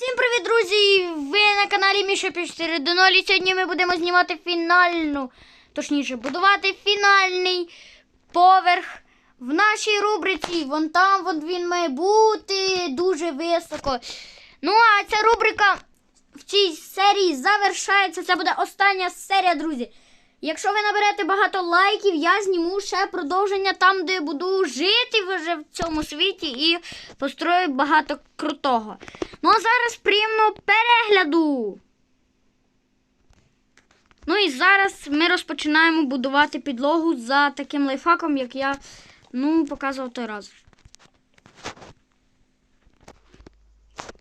Всім привіт, друзі! Ви на каналі Міша 4 до 0 і сьогодні ми будемо знімати фінальну, точніше, будувати фінальний поверх в нашій рубриці. Вон там вон він має бути дуже високо. Ну, а ця рубрика в цій серії завершається. Це буде остання серія, друзі. Якщо ви наберете багато лайків, я зніму ще продовження там, де буду жити вже в цьому світі і построю багато крутого. Ну а зараз приємного перегляду. Ну і зараз ми розпочинаємо будувати підлогу за таким лайфхаком, як я ну, показував той раз.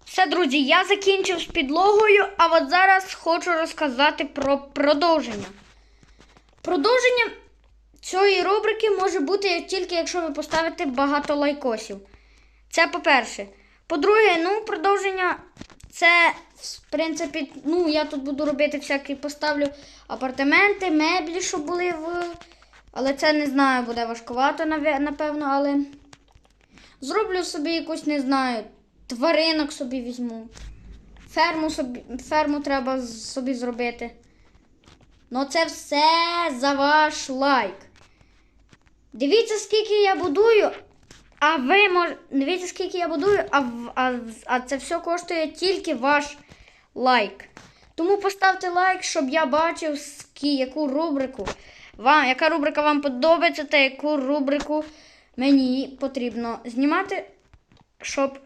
Все, друзі, я закінчив з підлогою, а от зараз хочу розказати про продовження. Продовження цієї рубрики може бути тільки якщо ви поставите багато лайкосів. Це по-перше. По-друге, ну, продовження це, в принципі, ну, я тут буду робити всякі, поставлю апартаменти, меблі, щоб були в. Але це не знаю, буде важкувато, напевно, але зроблю собі якусь, не знаю, тваринок собі візьму. Ферму собі, ферму треба собі зробити. Ну, це все за ваш лайк. Дивіться, скільки я будую, а ви мож... дивіться, скільки я будую, а, а, а це все коштує тільки ваш лайк. Тому поставте лайк, щоб я бачив, скі- яку рубрику вам, яка рубрика вам подобається, та яку рубрику мені потрібно знімати, щоб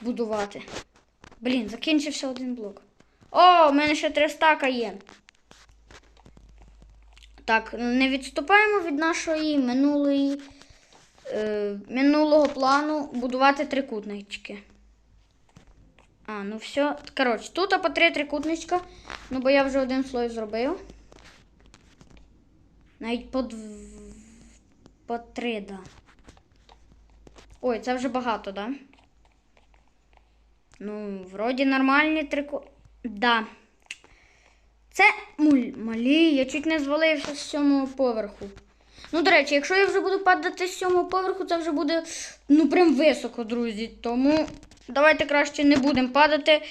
будувати. Блін, закінчився один блок. О, у мене ще три стака є. Так, не відступаємо від нашої минулої, е, минулого плану будувати трикутнички. А, ну все. Коротше, тут по три трикутничка. Ну, бо я вже один слой зробив. Навіть по, дв... по три, да. Ой, це вже багато, да? Ну, вроді нормальні трику. Да. Це малі, я чуть не звалився з сьомого поверху. Ну, до речі, якщо я вже буду падати з сьомого поверху, це вже буде ну прям високо, друзі. Тому давайте краще не будемо падати.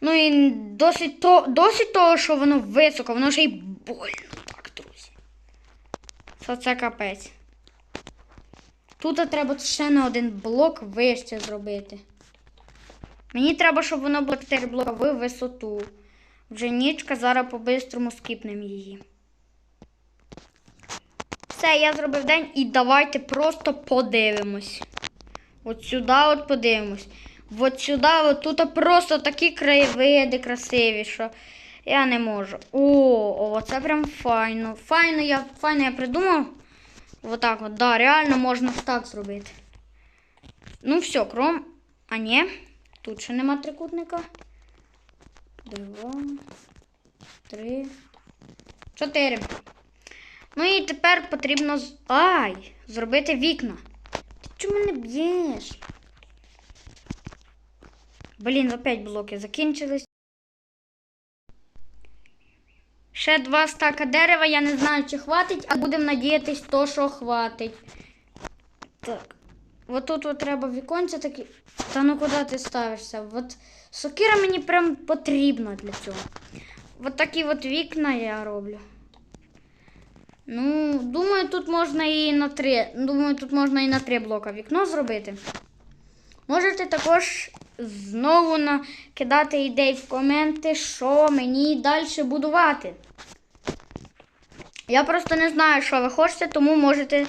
Ну і досить, то, досить того, що воно високо, воно ще й больно так, друзі. Це, це капець. Тут треба ще на один блок вище зробити. Мені треба, щоб воно було 4 блока в висоту. Вже нічка, зараз по-бистрому скіпнемо її. Все, я зробив день і давайте просто подивимось. От сюди от подивимось. От сюди, от тут просто такі краєвиди красиві, що я не можу. О, оце прям файно. Файно я, файно я придумав. Отак от, да, реально можна так зробити. Ну все, кром. А ні, тут ще нема трикутника. Два, три, чотири. Ну і тепер потрібно Ай! Зробити вікна. Ти чому мене б'єш? Блін, опять блоки закінчились. Ще два стака дерева, я не знаю, чи хватить, а будемо надіятись, то, що хватить. Так. От тут от треба віконця такі. Та ну куди ти ставишся? От сокира мені прям потрібна для цього. От такі от вікна я роблю. Ну, думаю, тут можна і на три. Думаю, тут можна і на три блока вікно зробити. Можете також знову накидати ідей в коменти, що мені далі будувати. Я просто не знаю, що ви хочете, тому можете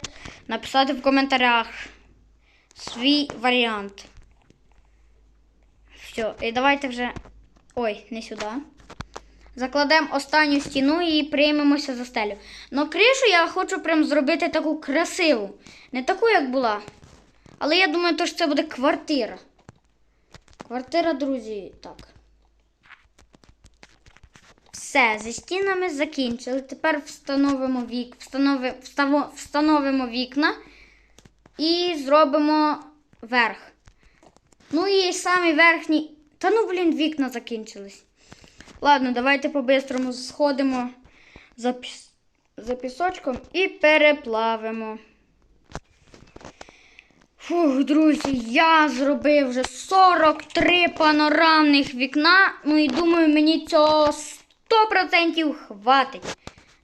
написати в коментарях свій варіант. Все, і давайте вже. Ой, не сюди. Закладемо останню стіну і приймемося за стелю. Но кришу я хочу прям зробити таку красиву. Не таку, як була. Але я думаю, то, що це буде квартира. Квартира, друзі, так. Все, зі стінами закінчили. Тепер встановимо вік, встанови, вставо, встановимо вікна і зробимо верх. Ну і самі верхні. Та ну, блін, вікна закінчились. Ладно, давайте по-бистрому сходимо за, піс... за пісочком і переплавимо. Фух, друзі, я зробив вже 43 панорамних вікна. Ну і думаю, мені цього 100% хватить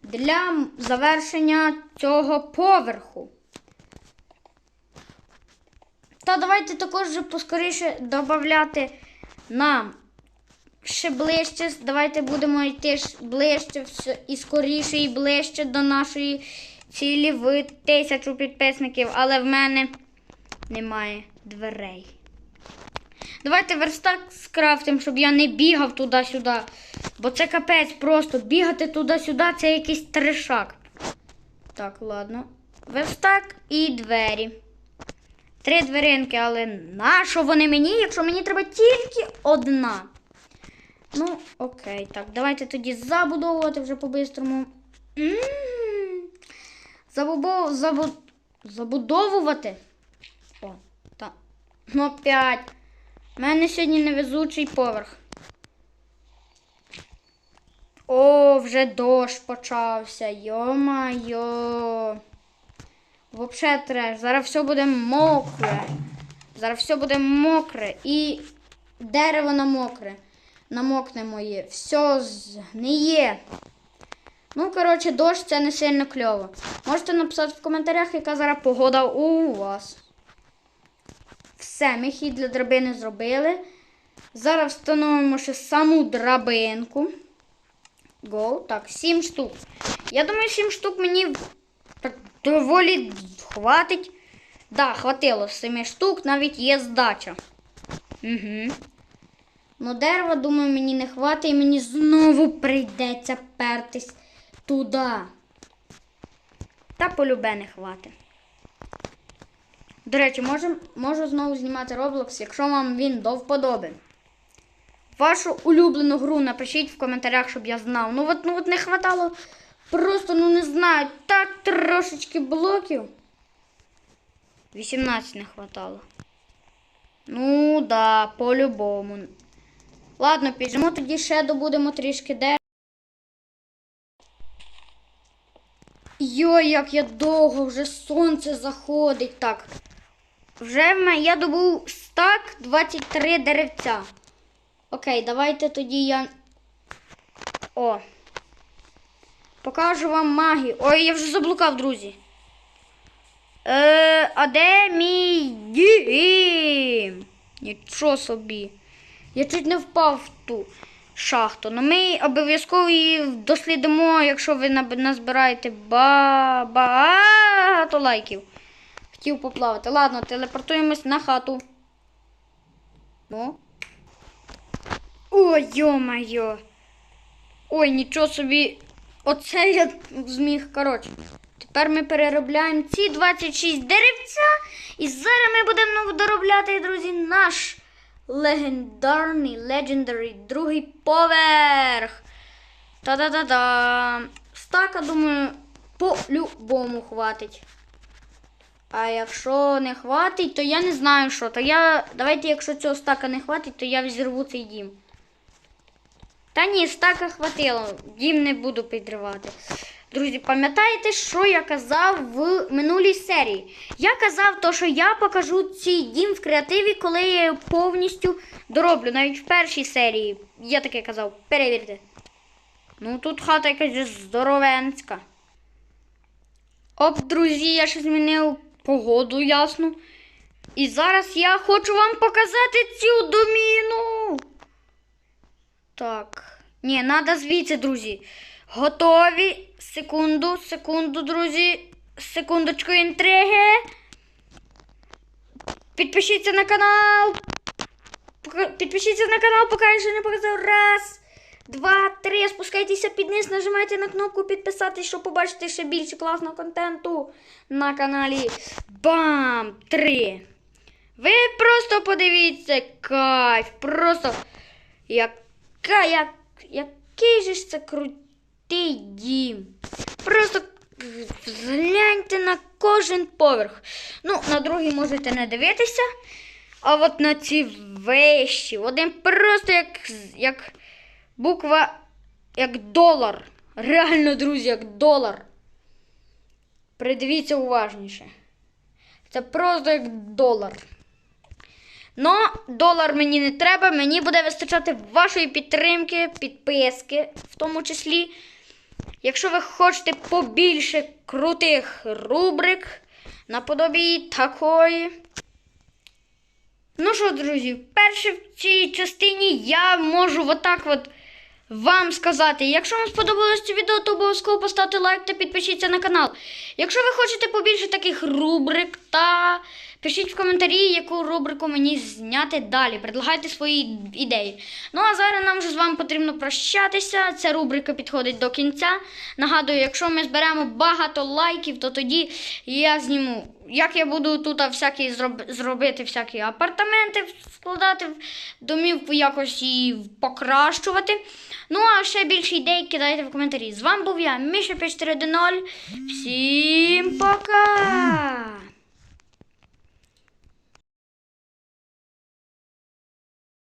для завершення цього поверху. Та давайте також поскоріше додати нам ще ближче. Давайте будемо йти ближче і скоріше, і ближче до нашої цілі в тисячу підписників, але в мене немає дверей. Давайте верстак скрафтим, щоб я не бігав туди-сюди. Бо це капець просто бігати туди-сюди це якийсь трешак. Так, ладно. Верстак і двері. Три дверинки, але нащо вони мені, якщо мені треба тільки одна? Ну, окей, так, давайте тоді забудовувати вже по-бистрому. Забудов... Забу... Забудовувати. О, так. Ну, п'ять. У мене сьогодні невезучий поверх. О, вже дощ почався. Йо-майо. Вообще треш. Зараз все буде мокре. Зараз все буде мокре. І дерево намокре. Намокне моє. Все згниє. Ну, коротше, дощ це не сильно кльово. Можете написати в коментарях, яка зараз погода у вас. Все, ми хід для драбини зробили. Зараз встановимо ще саму драбинку. Го, так, 7 штук. Я думаю, 7 штук мені доволі хватить. Да, хватило 7 штук, навіть є здача. Угу. Ну, дерева, думаю, мені не хватить і мені знову прийдеться пертись туди. Та полюбе не хватить. До речі, можем, можу знову знімати Roblox, якщо вам він до вподоби. Вашу улюблену гру напишіть в коментарях, щоб я знав. Ну от, ну от не хватало просто, ну не знаю, так трошечки блоків. 18 не хватало. Ну да, по-любому. Ладно, підемо тоді ще добудемо трішки дерева. Йой, як я довго, вже сонце заходить. Так. Вже в мене я добув стак 23 деревця. Окей, давайте тоді я. О. Покажу вам магію. Ой, я вже заблукав, друзі. Е, а де мій дім? Нічого собі. Я чуть не впав в ту шахту. Ну ми обов'язково її дослідимо, якщо ви назбираєте ба- багато лайків. Хотів поплавати. Ладно, телепортуємось на хату. Ну. Ой, йо-майо. Ой, нічого собі. Оце я зміг. Коротше. Тепер ми переробляємо ці 26 деревця. І зараз ми будемо доробляти, друзі, наш легендарний, legendary другий поверх. Та-да-да-да. Стака, думаю, по-любому хватить. А якщо не хватить, то я не знаю що. То я. Давайте, якщо цього стака не хватить, то я взірву цей дім. Та ні, стака хватило. Дім не буду підривати. Друзі, пам'ятаєте, що я казав в минулій серії? Я казав, то, що я покажу цей дім в креативі, коли я його повністю дороблю. Навіть в першій серії. Я таке казав, перевірте. Ну тут хата якась здоровенська. Оп, друзі, я ще змінив погоду, ясно. І зараз я хочу вам показати цю доміну. Так. Ні, треба звідси, друзі. Готові. Секунду, секунду, друзі. Секундочку інтриги. Підпишіться на канал. Підпишіться на канал, поки я ще не показав. Раз, два, три. Спускайтеся під низ, нажимайте на кнопку підписатись, щоб побачити ще більше класного контенту на каналі. Бам! Три. Ви просто подивіться кайф. Просто яка, як, який же ж це крутий дім. Просто згляньте на кожен поверх. Ну, на другий можете не дивитися. А от на ці вищі. Один просто як, як буква, як долар. Реально, друзі, як долар. Придивіться уважніше. Це просто як долар. Но долар мені не треба, мені буде вистачати вашої підтримки, підписки, в тому числі. Якщо ви хочете побільше крутих рубрик наподобі такої. Ну що, друзі, вперше в цій частині я можу отак от вам сказати. Якщо вам сподобалось це відео, то обов'язково поставте лайк та підпишіться на канал. Якщо ви хочете побільше таких рубрик, та пишіть в коментарі, яку рубрику мені зняти далі. Предлагайте свої ідеї. Ну а зараз нам вже з вами потрібно прощатися. Ця рубрика підходить до кінця. Нагадую, якщо ми зберемо багато лайків, то тоді я зніму. Як я буду тут всякі зроб... зробити всякі апартаменти, складати домівку якось і покращувати. Ну, а ще більше ідей кидайте в коментарі. З вами був я, Міша 5410. Всім пока!